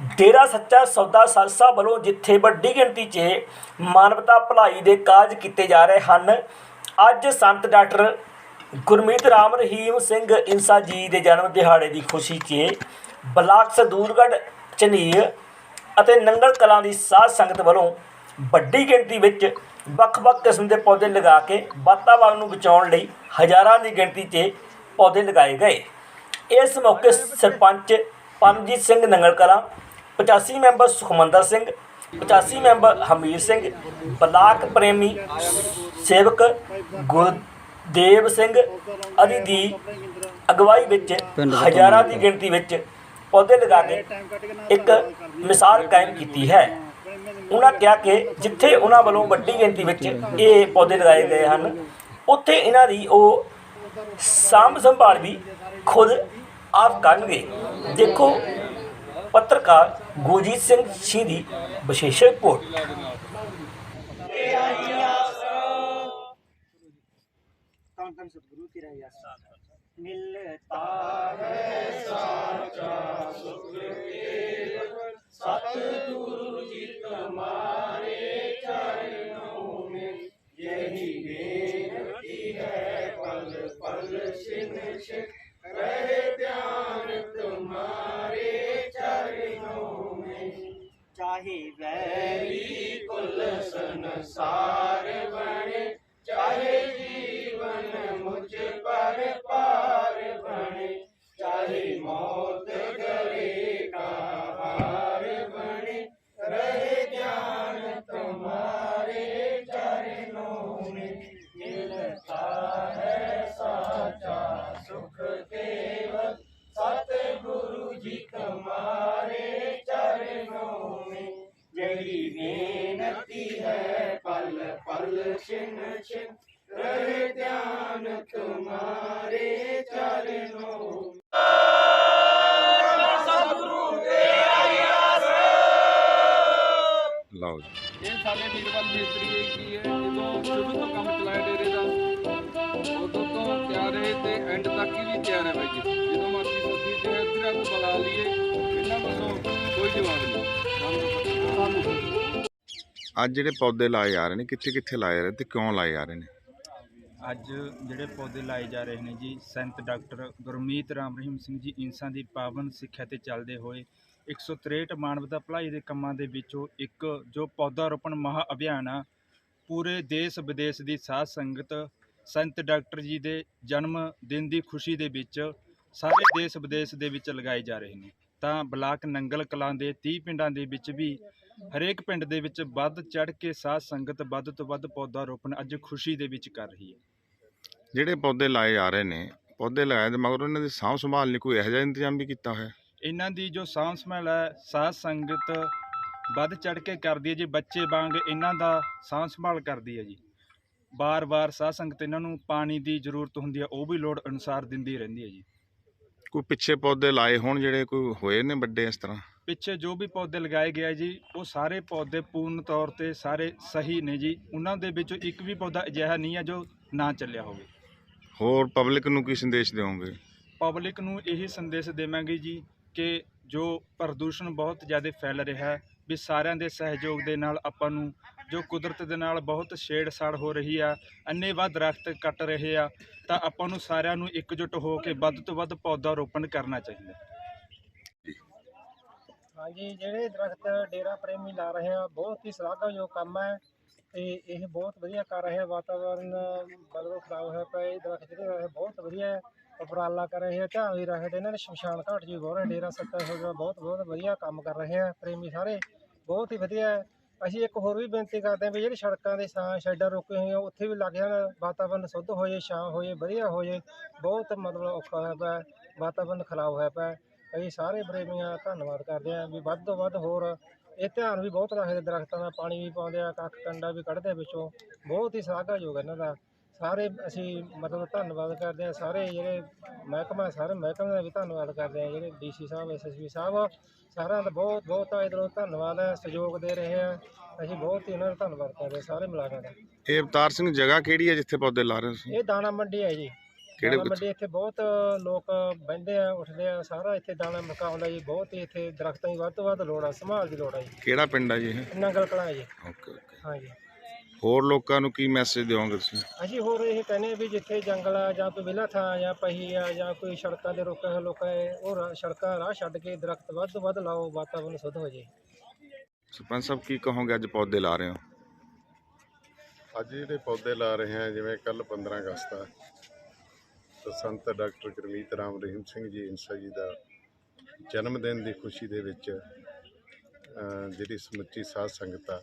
ਡੇਰਾ ਸੱਚਾ ਸੌਦਾ ਖਾਲਸਾ ਵੱਲੋਂ ਜਿੱਥੇ ਵੱਡੀ ਗਿਣਤੀ 'ਚ ਮਾਨਵਤਾ ਭਲਾਈ ਦੇ ਕਾਰਜ ਕੀਤੇ ਜਾ ਰਹੇ ਹਨ, ਅੱਜ ਸੰਤ ਡਾਕਟਰ ਗੁਰਮੀਤ ਰਾਮ ਰਹੀਮ ਸਿੰਘ ਇੰਸਾ ਜੀ ਦੇ ਜਨਮ ਦਿਹਾੜੇ ਦੀ ਖੁਸ਼ੀ 'ਚ ਬਲਾਕ ਸਦੂਰਗੜ੍ਹ ਝਨੀਰ ਅਤੇ ਨੰਗਲ ਕਲਾਂ ਦੀ ਸਾਧ ਸੰਗਤ ਵੱਲੋਂ ਵੱਡੀ ਗਿਣਤੀ ਵਿੱਚ ਵੱਖ-ਵੱਖ ਕਿਸਮ ਦੇ ਪੌਦੇ ਲਗਾ ਕੇ ਵਾਤਾਵਰਣ ਨੂੰ ਬਚਾਉਣ ਲਈ ਹਜ਼ਾਰਾਂ ਦੀ ਗਿਣਤੀ 'ਚ ਪੌਦੇ ਲਗਾਏ ਗਏ। ਇਸ ਮੌਕੇ sarpanch Paramjit Singh Nangal Kalan 85 member Sukhmander Singh 85 member Hamir Singh block ਪ੍ਰੇਮੀ ਸੇਵਕ ਗੁਰਦੇਵ ਸਿੰਘ। ਆਦਿ ਦੀ ਅਗਵਾਈ ਵਿੱਚ ਹਜ਼ਾਰਾਂ ਦੀ ਗਿਣਤੀ ਵਿੱਚ ਪੌਦੇ ਲਗਾ ਕੇ ਇੱਕ ਮਿਸਾਲ ਕਾਇਮ ਕੀਤੀ ਹੈ। ਉਹਨਾਂ ਕਿਹਾ ਕਿ ਜਿੱਥੇ ਉਹਨਾਂ ਵੱਲੋਂ ਵੱਡੀ ਗਿਣਤੀ ਵਿੱਚ ਇਹ ਪੌਦੇ ਲਗਾਏ ਗਏ ਹਨ ਉੱਥੇ ਇਹਨਾਂ ਦੀ ਉਹ ਸਾਂਭ ਸੰਭਾਲ ਵੀ ਖੁਦ ਆਪ ਕਰਨਗੇ। ਦੇਖੋ ਪੱਤਰਕਾਰ ਗੁਰਜੀਤ ਸਿੰਘ ਸਿੰਘ ਦੀ ਵਿਸ਼ੇਸ਼ ਰਿਪੋਰਟ ਧੰਨ ਧੰਨ ਸਤਿਗੁਰੂ ਤੇਰਾ ਯਾਸ ਮਿਲਤਾ ਚਾਹੇ ਵੈਰੀ छिन छिन रहे ध्यान तुम्हारे चरणों ਲਓ ਜੀ ਇਹ ਸਾਡੇ ਵੀਰਵਾਲ ਮਿਸਤਰੀ ਹੈ ਕੀ ਹੈ ਜਦੋਂ ਸ਼ੁਰੂ ਤੋਂ ਕੰਮ ਚਲਾਇਆ ਡੇਰੇ ਦਾ ਉਦੋਂ ਤੋਂ ਤਿਆਰ ਹੈ ਤੇ ਐਂਡ ਤੱਕ ਹੀ ਵੀ ਤਿਆਰ ਹੈ ਬਾਈ ਜੀ ਜਦੋਂ ਮਰਜ਼ੀ ਸੋਚੀ ਤੇ ਇੱਧਰ ਨੂੰ ਬੁਲਾ ਲਈਏ ਇਹਨਾਂ ਵੱਲੋਂ ਕੋਈ ਜਵਾਬ ਨਹੀਂ ਸਾਨੂੰ ਸਾਨੂੰ ਅੱਜ ਜਿਹੜੇ ਪੌਦੇ ਲਾਏ ਜਾ ਰਹੇ ਨੇ, ਕਿੱਥੇ ਕਿੱਥੇ ਲਾਏ ਜਾ ਰਹੇ ਤੇ ਕਿਉਂ ਲਾਏ ਜਾ ਰਹੇ ਨੇ? ਅੱਜ ਜਿਹੜੇ ਪੌਦੇ ਲਾਏ ਜਾ ਰਹੇ ਨੇ ਜੀ, ਸੰਤ ਡਾਕਟਰ ਗੁਰਮੀਤ ਰਾਮ ਰਹੀਮ ਸਿੰਘ ਜੀ, ਇਨਸਾਂ ਦੀ ਪਾਵਨ ਸਿੱਖਿਆ ਤੇ ਚੱਲਦੇ ਹੋਏ 163 ਮਾਨਵਤਾ ਭਲਾਈ ਦੇ ਕੰਮਾਂ ਦੇ ਵਿੱਚੋਂ ਇੱਕ ਜੋ ਪੌਦਾ ਰੋਪਣ ਮਹਾ ਅਭਿਆਨ ਆ, ਪੂਰੇ ਦੇਸ਼ ਵਿਦੇਸ਼ ਦੀ ਸਾਧ ਸੰਗਤ ਸੰਤ ਡਾਕਟਰ ਜੀ ਦੇ ਜਨਮ ਦਿਨ ਦੀ ਖੁਸ਼ੀ ਦੇ ਵਿੱਚ ਸਾਰੇ ਦੇਸ਼ ਵਿਦੇਸ਼ ਦੇ ਵਿੱਚ ਲਗਾਏ ਜਾ ਰਹੇ ਨੇ। ਤਾਂ ਬਲਾਕ ਨੰਗਲ ਕਲਾਂ ਦੇ 30 ਪਿੰਡਾਂ ਦੇ ਵਿੱਚ ਵੀ ਹਰੇਕ ਪਿੰਡ ਦੇ ਵਿੱਚ ਵੱਧ ਚੜ ਕੇ ਸਾਧ ਸੰਗਤ ਵੱਧ ਤੋਂ ਵੱਧ ਪੌਦਾ ਰੋਪਣ ਅੱਜ ਖੁਸ਼ੀ ਦੇ ਵਿੱਚ ਕਰ ਰਹੀ ਹੈ। ਜਿਹੜੇ ਪੌਦੇ ਲਾਏ ਜਾ ਰਹੇ ਨੇ ਪੌਦੇ ਲਗਾਏ ਦੇ ਮਗਰ ਉਹਨਾਂ ਦੀ ਸਾਂਭ ਸੰਭਾਲ ਲਈ ਕੋਈ ਇਹੋ ਜਿਹਾ ਇੰਤਜ਼ਾਮ ਵੀ ਕੀਤਾ ਹੋਇਆ? ਇਹਨਾਂ ਦੀ ਜੋ ਸਾਂਭ ਸੰਭਾਲ ਹੈ ਸਾਧ ਸੰਗਤ ਵੱਧ ਚੜ ਕੇ ਕਰਦੀ ਹੈ ਜੀ ਬੱਚੇ ਵਾਂਗ ਇਹਨਾਂ ਦਾ ਸਾਂਭ ਸੰਭਾਲ ਕਰਦੀ ਹੈ ਜੀ। ਬਾਰ-ਬਾਰ ਸਾਧ ਸੰਗਤ ਇਹਨਾਂ ਨੂੰ ਪਾਣੀ ਦੀ ਜ਼ਰੂਰਤ ਹੁੰਦੀ ਹੈ ਉਹ ਵੀ ਲੋੜ ਅਨੁਸਾਰ ਦਿੰਦੀ ਰਹਿੰਦੀ ਹੈ ਜੀ। ਕੋਈ ਪਿੱਛੇ ਪੌਦੇ ਲਾਏ ਹੋਣ ਜਿਹੜੇ ਕੋਈ ਹੋਏ ਨੇ ਵੱਡੇ ਇਸ ਤਰ੍ਹਾਂ? ਪਿੱਛੇ ਜੋ ਵੀ ਪੌਦੇ ਲਗਾਏ ਗਏ ਆ ਜੀ ਉਹ ਸਾਰੇ ਪੌਦੇ ਪੂਰਨ ਤੌਰ ਤੇ ਸਾਰੇ ਸਹੀ ਨੇ ਜੀ। ਉਹਨਾਂ ਦੇ ਵਿੱਚੋਂ ਇੱਕ ਵੀ ਪੌਦਾ ਅਜਿਹਾ ਨਹੀਂ ਹੈ ਜੋ ਨਾ ਚੱਲਿਆ ਹੋਵੇ। ਹੋਰ ਪਬਲਿਕ ਨੂੰ ਕੀ ਸੰਦੇਸ਼ ਦਿਓਗੇ? ਪਬਲਿਕ ਨੂੰ ਇਹੀ ਸੰਦੇਸ਼ ਦੇਵਾਂਗੇ ਜੀ ਕਿ ਜੋ ਪ੍ਰਦੂਸ਼ਣ ਬਹੁਤ ਜ਼ਿਆਦਾ ਫੈਲ ਰਿਹਾ ਹੈ ਵੀ ਸਾਰਿਆਂ ਦੇ ਸਹਿਯੋਗ ਦੇ ਨਾਲ ਆਪਾਂ ਨੂੰ ਜੋ ਕੁਦਰਤ ਦੇ ਨਾਲ ਬਹੁਤ ਛੇੜਛਾੜ ਹੋ ਰਹੀ ਆ ਅੰਨੇ ਵੱਧ ਦਰਖਤ ਕੱਟ ਰਹੇ ਆ, ਤਾਂ ਆਪਾਂ ਨੂੰ ਸਾਰਿਆਂ ਨੂੰ ਇਕਜੁੱਟ ਹੋ ਕੇ ਵੱਧ ਤੋਂ ਵੱਧ ਪੌਦਾ ਰੋਪਣ ਕਰਨਾ ਚਾਹੀਦਾ। ਹਾਂਜੀ, ਜਿਹੜੇ ਦਰਖਤ ਡੇਰਾ ਪ੍ਰੇਮੀ ਲਾ ਰਹੇ ਆ, ਬਹੁਤ ਹੀ ਸ਼ਲਾਘਾਯੋਗ ਕੰਮ ਹੈ ਤੇ ਇਹ ਬਹੁਤ ਵਧੀਆ ਕਰ ਰਹੇ ਆ, ਵਾਤਾਵਰਨ ਬਦਲੋ ਖਰਾਬ ਹੋਇਆ ਪਿਆ, ਇਹ ਦਰਖਤ ਜਿਹੜੇ ਬਹੁਤ ਵਧੀਆ ਉਪਰਾਲਾ ਕਰ ਰਹੇ ਆ ਧਿਆਨ ਵੀ ਰੱਖਦੇ, ਇਹਨਾਂ ਨੇ ਸ਼ਮਸ਼ਾਨ ਘਾਟ ਜੀ ਗੋਰੇ ਡੇਰਾ ਸੱਤਾ ਹੋ ਗਿਆ ਬਹੁਤ ਬਹੁਤ ਵਧੀਆ ਕੰਮ ਕਰ ਰਹੇ ਆ, ਪ੍ਰੇਮੀ ਸਾਰੇ, ਬਹੁਤ ਹੀ ਵਧੀਆ ਅਸੀਂ ਇੱਕ ਹੋਰ ਵੀ ਬੇਨਤੀ ਕਰਦੇ ਹਾਂ ਵੀ ਜਿਹੜੀ ਸੜਕਾਂ ਦੇ ਸਾਂ ਸ਼ੈਡਰ ਰੁਕੇ ਹੋਏ ਆ ਉੱਥੇ ਵੀ ਲੱਗ ਜਾਣ, ਵਾਤਾਵਰਨ ਸ਼ੁੱਧ ਹੋ ਜਾਏ, ਛਾਂ ਹੋ ਜਾਏ, ਵਧੀਆ ਹੋ ਜਾਏ, ਬਹੁਤ ਮਤਲਬ ਔਖਾ ਹੋਇਆ ਪਿਆ, ਵਾਤਾਵਰਨ ਖਰਾਬ ਹੋਇਆ ਪਿਆ। ਅਸੀਂ ਸਾਰੇ ਪ੍ਰੇਮੀਆਂ ਦਾ ਧੰਨਵਾਦ ਕਰਦੇ ਹਾਂ ਵੀ ਵੱਧ ਤੋਂ ਵੱਧ ਹੋਰ ਇਹ ਧਿਆਨ ਵੀ ਬਹੁਤ ਰੱਖਦੇ ਦਰਖਤਾਂ ਦਾ, ਪਾਣੀ ਵੀ ਪਾਉਂਦੇ ਆ, ਕੱਖ ਕੰਡਾ ਵੀ ਕੱਢਦੇ ਆ ਵਿੱਚੋਂ ਬਹੁਤ ਹੀ ਸ਼ਲਾਘਾਯੋਗ ਹੈ ਇਹਨਾਂ ਦਾ। ਸਾਰੇ ਅਸੀਂ ਮਤਲਬ ਧੰਨਵਾਦ ਕਰਦੇ ਹਾਂ ਸਾਰੇ ਜਿਹੜੇ ਮਹਿਕਮਾ ਸਾਰੇ ਮਹਿਕਮੇ ਦਾ ਵੀ ਧੰਨਵਾਦ ਕਰਦੇ ਹਾਂ ਜਿਹੜੇ ਡੀਸੀ ਸਾਹਿਬ ਐਸਐਸਪੀ ਸਾਹਿਬ ਸਾਰਿਆਂ ਦਾ ਬਹੁਤ ਬਹੁਤ ਇਧਰੋਂ ਧੰਨਵਾਦ ਹੈ ਸਹਿਯੋਗ ਦੇ ਰਹੇ ਆ ਅਸੀਂ ਬਹੁਤ ਹੀ ਉਹਨਾਂ ਦਾ ਧੰਨਵਾਦ ਕਰਦੇ ਹਾਂ ਸਾਰੇ ਮੁਲਾਜ਼ਮਾਂ ਦਾ। ਇਹ ਅਵਤਾਰ ਸਿੰਘ ਜਗ੍ਹਾ ਕਿਹੜੀ ਹੈ ਜਿੱਥੇ ਪੌਦੇ ਲਾ ਰਹੇ ਹੋ ਤੁਸੀਂ? ਇਹ ਦਾਣਾ ਮੰਡੀ ਹੈ ਜੀ। ਕਿਹੜੇ ਦਾਣਾ ਮੰਡੀ ਇੱਥੇ ਬਹੁਤ ਲੋਕ ਬਹਿੰਦੇ ਆ ਉੱਠਦੇ ਆ ਸਾਰਾ ਇੱਥੇ ਦਾਣਾ ਮਕਾ ਹੁੰਦਾ ਜੀ ਬਹੁਤ ਹੀ ਇੱਥੇ ਦਰਖਤਾਂ ਦੀ ਵੱਧ ਤੋਂ ਵੱਧ ਲੋੜ ਆ ਸੰਭਾਲ ਦੀ ਲੋੜ ਆ ਜੀ। ਕਿਹੜਾ ਪਿੰਡ ਆ ਜੀ ਇਹ? ਨੰਗਲ ਕਲਾਂ ਜੀ। Okay okay. ਹਾਂਜੀ। ਹੋਰ ਲੋਕਾਂ ਨੂੰ ਕੀ ਮੈਸੇਜ ਦਿਓਗੇ ਤੁਸੀਂ? ਅਸੀਂ ਹੋਰ ਇਹ ਕਹਿੰਦੇ ਆ ਵੀ ਜਿੱਥੇ ਜੰਗਲ ਆ ਜਾਂ ਕੋਈ ਵਿਹਲਾ ਥਾਂ ਜਾਂ ਪਹੀ ਆ ਜਾਂ ਕੋਈ ਸੜਕਾਂ ਦੇ ਰੋਕੇ ਹੋਏ ਲੋਕ ਹੈ ਉਹ ਸੜਕਾਂ ਰਾਹ ਛੱਡ ਕੇ ਦਰਖਤ ਵੱਧ ਤੋਂ ਵੱਧ ਲਾਓ ਵਾਤਾਵਰਨ ਸ਼ੁੱਧ ਹੋ ਜੇ। ਸਰਪੰਚ ਸਾਹਿਬ ਕੀ ਕਹੋਗੇ ਅੱਜ ਪੌਦੇ ਲਾ ਰਹੇ ਹੋ? ਅੱਜ ਜਿਹੜੇ ਪੌਦੇ ਲਾ ਰਹੇ ਹਾਂ ਜਿਵੇਂ ਕੱਲ 15 ਅਗਸਤ ਆ ਤਾਂ ਸੰਤ ਡਾਕਟਰ ਗੁਰਮੀਤ ਰਾਮ ਰਹੀਮ ਸਿੰਘ ਜੀ ਇੰਸਾ ਜੀ ਦਾ ਜਨਮ ਦਿਨ ਦੀ ਖੁਸ਼ੀ ਦੇ ਵਿੱਚ ਅ, ਜਿਹੜੀ ਸਮੁੱਚੀ ਸਾਧ ਸੰਗਤ ਆ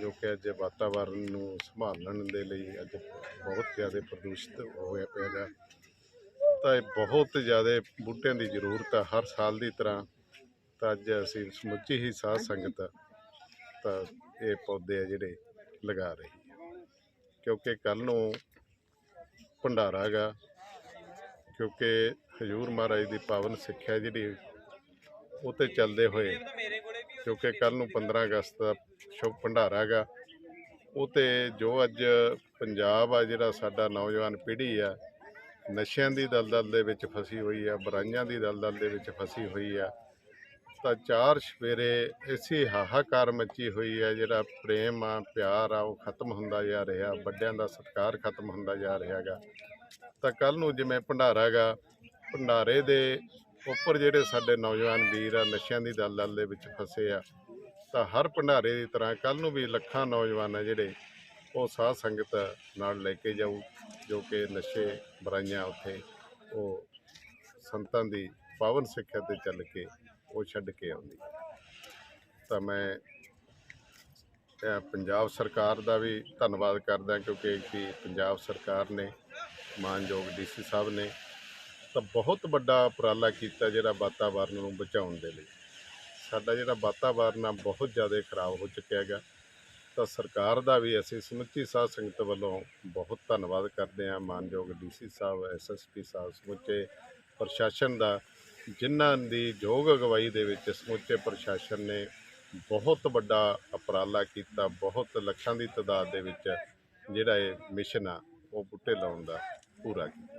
ਜੋ ਕਿ ਅੱਜ ਵਾਤਾਵਰਨ ਨੂੰ ਸੰਭਾਲਣ ਦੇ ਲਈ ਅੱਜ ਬਹੁਤ ਜ਼ਿਆਦਾ ਪ੍ਰਦੂਸ਼ਿਤ ਹੋਇਆ ਪਿਆ ਗਾ। ਤਾਂ ਇਹ ਬਹੁਤ ਜ਼ਿਆਦਾ ਬੂਟਿਆਂ ਦੀ ਜ਼ਰੂਰਤ ਆ, ਹਰ ਸਾਲ ਦੀ ਤਰ੍ਹਾਂ। ਤਾਂ ਅੱਜ ਅਸੀਂ ਸਮੁੱਚੀ ਹੀ ਸਾਧ ਸੰਗਤ ਤਾਂ ਇਹ ਪੌਦੇ ਆ ਜਿਹੜੇ ਲਗਾ ਰਹੀ ਹੈ। ਕਿਉਂਕਿ ਕੱਲ ਨੂੰ ਭੰਡਾਰਾ ਗਾ ਕਿਉਂਕਿ ਹਜੂਰ ਮਹਾਰਾਜ ਦੀ ਪਾਵਨ ਸਿੱਖਿਆ ਜਿਹੜੀ ਉਹ ਤੇ ਚੱਲਦੇ ਹੋਏ ਕਿਉਂਕਿ ਕੱਲ ਨੂੰ 15 ਅਗਸਤ ਦਾ ਸ਼ੁਭ ਭੰਡਾਰਾ ਗਾ ਉਹ ਤੇ ਜੋ ਅੱਜ ਪੰਜਾਬ ਆ ਜਿਹੜਾ ਸਾਡਾ ਨੌਜਵਾਨ ਪੀੜ੍ਹੀ ਆ, ਨਸ਼ਿਆਂ ਦੀ ਦਲਦਲ ਦੇ ਵਿੱਚ ਫਸੀ ਹੋਈ ਆ, ਬੁਰਾਈਆਂ ਦੀ ਦਲਦਲ ਦੇ ਵਿੱਚ ਫਸੀ ਹੋਈ ਆ, ਤਾਂ ਚਾਰ ਸਵੇਰੇ ਇਸੇ ਹਾਹਾਕਾਰ ਮੱਚੀ ਹੋਈ ਹੈ ਜਿਹੜਾ ਪ੍ਰੇਮ ਆ, ਪਿਆਰ ਆ, ਉਹ ਖਤਮ ਹੁੰਦਾ ਜਾ ਰਿਹਾ, ਵੱਡਿਆਂ ਦਾ ਸਤਿਕਾਰ ਖਤਮ ਹੁੰਦਾ ਜਾ ਰਿਹਾ ਗਾ ਤਾਂ ਕੱਲ ਨੂੰ ਜਿਵੇਂ ਭੰਡਾਰਾ ਗਾ ਭੰਡਾਰੇ ਦੇ ਉੱਪਰ ਜਿਹੜੇ ਸਾਡੇ ਨੌਜਵਾਨ ਵੀਰ ਆ, ਨਸ਼ਿਆਂ ਦੀ ਦਲਦਲ ਦੇ ਵਿੱਚ ਫਸੇ ਆ, ਤਾਂ ਹਰ ਭੰਡਾਰੇ ਦੀ ਤਰ੍ਹਾਂ ਕੱਲ ਨੂੰ ਵੀ ਲੱਖਾਂ ਨੌਜਵਾਨ ਆ ਜਿਹੜੇ ਉਹ ਸਾਧ ਸੰਗਤ ਨਾਲ ਲੈ ਕੇ ਜਾਊ, ਜੋ ਕਿ ਨਸ਼ੇ ਬੁਰਾਈਆਂ ਉੱਥੇ ਉਹ ਸੰਤਾਂ ਦੀ ਪਾਵਨ ਸਿੱਖਿਆ ਤੇ ਚੱਲ ਕੇ ਉਹ ਛੱਡ ਕੇ ਆਉਂਦੀ। ਤਾਂ ਮੈਂ ਪੰਜਾਬ ਸਰਕਾਰ ਦਾ ਵੀ ਧੰਨਵਾਦ ਕਰਦਾ, ਕਿਉਂਕਿ ਕਿ ਪੰਜਾਬ ਸਰਕਾਰ ਨੇ, ਮਾਨਯੋਗ ਡੀਸੀ ਸਾਹਿਬ ਨੇ ਤਾਂ ਬਹੁਤ ਵੱਡਾ ਉਪਰਾਲਾ ਕੀਤਾ ਜਿਹੜਾ ਵਾਤਾਵਰਨ ਨੂੰ ਬਚਾਉਣ ਦੇ ਲਈ। ਸਾਡਾ ਜਿਹੜਾ ਵਾਤਾਵਰਨ ਆ ਬਹੁਤ ਜ਼ਿਆਦਾ ਖਰਾਬ ਹੋ ਚੁੱਕਿਆ ਹੈਗਾ। ਤਾਂ ਸਰਕਾਰ ਦਾ ਵੀ ਅਸੀਂ ਸਮੁੱਚੀ ਸਾਧ ਸੰਗਤ ਵੱਲੋਂ ਬਹੁਤ ਧੰਨਵਾਦ ਕਰਦੇ ਹਾਂ। ਮਾਨਯੋਗ ਡੀਸੀ ਸਾਹਿਬ ਐਸਐਸਪੀ ਸਾਹਿਬ ਸਮੁੱਚੇ ਪ੍ਰਸ਼ਾਸਨ ਦਾ, ਜਿਨ੍ਹਾਂ ਦੀ ਯੋਗ ਅਗਵਾਈ ਦੇ ਵਿੱਚ ਸਮੁੱਚੇ ਪ੍ਰਸ਼ਾਸਨ ਨੇ ਬਹੁਤ ਵੱਡਾ ਉਪਰਾਲਾ ਕੀਤਾ। ਬਹੁਤ ਲੱਖਾਂ ਦੀ ਤਾਦਾਦ ਦੇ ਵਿੱਚ ਜਿਹੜਾ ਇਹ ਮਿਸ਼ਨ ਆ, ਉਹ ਬੂਟੇ ਲਾਉਣ ਦਾ ਪੂਰਾ ਕੀਤਾ।